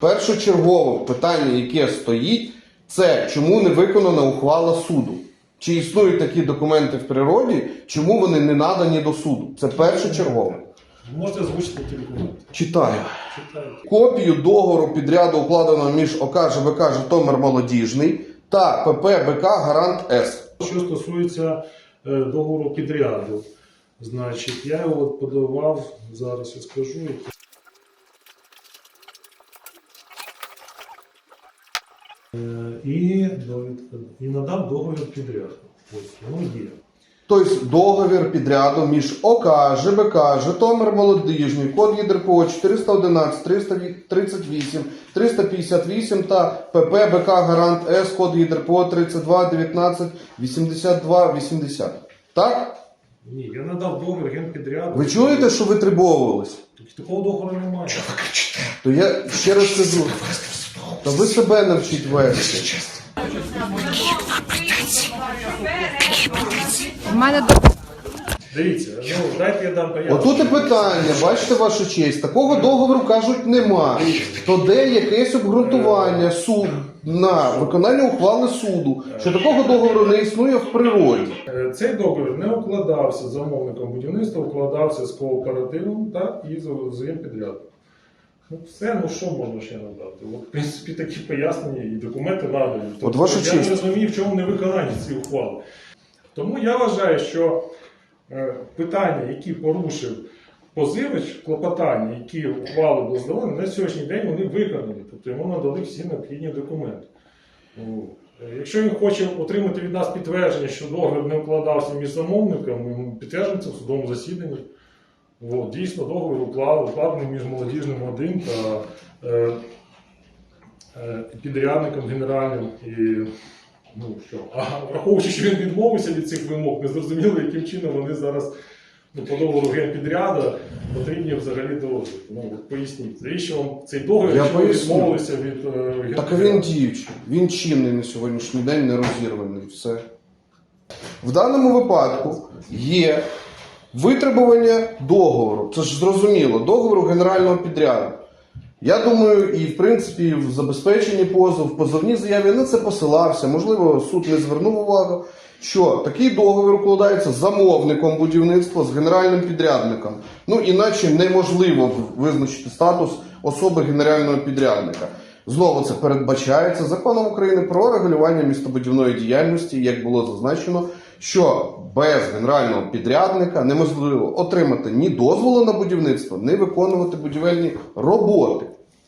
Першочергове питання, яке стоїть, це чому не виконана ухвала суду. Чи існують такі документи в природі, чому вони не надані до суду? Це першочергове. Можете озвучити ті документи. Читаю. Читайте. Копію договору підряду укладеного між ОК ЖБК Житомир Молодіжний та ПП БК Гарант С. Що стосується е, договору підряду, значить, я його подавав, зараз я скажу. який. Е, І, довідка, і надав договір підряду. Ось воно є. Тобто договір підряду між ОК, ЖБК, Житомир Молодіжний, код ЄДРПО 411, 338, 358 та ПП БК Гарант С, код ЄДРПО 32, 19, 82, 80. Так? Ні, я надав договір генпідряду. Ви чуєте, що ви требовувались? Так- Такого договору немає. То я ще раз кажу, то ви себе навчіть вести. У мене до Дивіться, ну дайте я дам пояснення. Отут і питання, бачите вашу честь, такого договору кажуть нема. То де якесь обґрунтування суд на виконання ухвали суду, що такого договору не існує в природі. Е, Цей договір не укладався замовником будівництва, укладався з кооперативом так, і з, з генпідрядом. Ну все, ну що можна ще надати? От, в принципі, такі пояснення і документи надані. От ваша я не розумію, в чому невиконання цієї ухвали. Тому я вважаю, що е, питання, які порушив позивач, клопотання, які ухвали було здавали, на сьогоднішній день вони виконані. Тобто йому надали всі необхідні документи. Е, Якщо він хоче отримати від нас підтвердження, що договір не укладався між замовником, ми підтверджуємо це в судовому засіданні. От, дійсно, договір укладений між молодіжним 1 та е, е, підрядником генеральним. І, ну, що, а враховуючи, що він відмовився від цих вимог, не зрозуміло, яким чином вони зараз ну, по договору генпідряда потрібні взагалі договір. Ну, поясніть, навіщо вам цей договір, Я якщо ви поясню. відмовилися від е, Так генпідряду? він діючий, він чинний на сьогоднішній день не розірваний. Все. В даному випадку є витребування договору. Це ж зрозуміло, договору генерального підряду. Я думаю, і в принципі в забезпеченні позову, в позовній заяві на це посилався. Можливо, суд не звернув увагу, що такий договір укладається замовником будівництва, з генеральним підрядником. Ну іначе неможливо визначити статус особи генерального підрядника. Знову це передбачається законом України про регулювання містобудівної діяльності, як було зазначено, що без генерального підрядника неможливо отримати ні дозволу на будівництво, ні виконувати будівельні роботи.